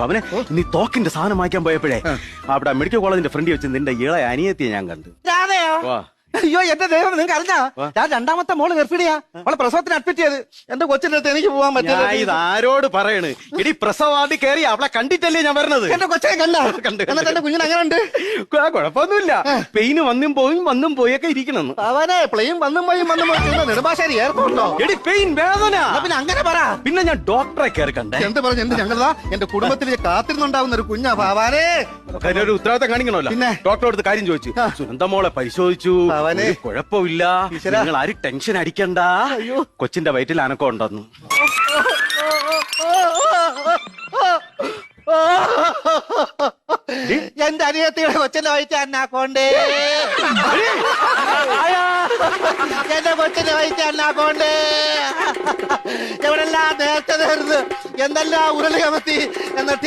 വെച്ചോ അവനെ നീ തോക്കിന്റെ സാധനം വാങ്ങിക്കാൻ പോയപ്പോഴേ അവിടെ മെഡിക്കൽ കോളേജിന്റെ ഫ്രണ്ടിൽ വെച്ച് നിന്റെ ഇളയ അനിയത്തിയെ ഞാൻ കണ്ടു. വാ. അയ്യോ എന്റെ ദൈവം നിങ്ങൾക്ക് അറിഞ്ഞാ? ഞാൻ രണ്ടാമത്തെ മോൾ ഗർഭിണിയാ. അവളെ പ്രസവത്തിന് അഡ്മിറ്റ് ചെയ്ത് എന്റെ കൊച്ചിന്റെ അടുത്ത് എനിക്ക് പോവാൻ ഞാൻ ഇത് പറ്റില്ല ആരോട് പറയണ്? ഇടി പ്രസവാദി കയറി അവളെ കണ്ടിട്ടല്ലേ ഞാൻ വരുന്നത് എന്റെ കൊച്ചിനെ കണ്ട. കണ്ട്. എന്നിട്ട് എന്റെ കുഞ്ഞിന് അങ്ങനെ ഉണ്ട് കുഴപ്പമൊന്നുമില്ല. പെയിന് വന്നും പോയും വന്നും പോയൊക്കെ ഇരിക്കണം അവനെ പ്ലെയിൻ വന്നും പോയും വന്നും പോയി. നെടുമ്പാശ്ശേരി എയർപോർട്ടോ? എടി പെയിൻ വേദന. പിന്നെ അങ്ങനെ പറ. പിന്നെ ഞാൻ ഡോക്ടറെ കയറി കണ്ടേ. എന്ത് പറഞ്ഞു എന്ത് ഞങ്ങളതാ എന്റെ കുടുംബത്തിൽ കാത്തിരുന്നുണ്ടാവുന്ന ഒരു കുഞ്ഞാ ഭാവാനേ. ഒരു ഉത്തരവാദിത്തം കാണിക്കണമല്ലോ. പിന്നെ? ഡോക്ടറോട് അടുത്ത് കാര്യം ചോദിച്ചു. സ്വന്തം സുനന്ദ മോളെ പരിശോധിച്ചു അവനെ. കുഴപ്പമില്ല ഈശ്വരാ. നിങ്ങൾ ആരും ടെൻഷൻ അടിക്കണ്ട അയ്യോ. കൊച്ചിന്റെ വയറ്റിൽ അനക്കം ഉണ്ടെന്ന് എന്റെ അനിയത്തിയുടെ കൊച്ചിന്റെ വയറ്റിൽ അന്നാക്കോണ്ടേ എന്റെ കൊച്ചിന്റെ വയറ്റിൽ അന്നാക്കോണ്ടേ എവിടെല്ലാം നേരത്തെ നേർന്ന് എന്തെല്ലാം ഉരുളി കമത്തി എന്നിട്ട്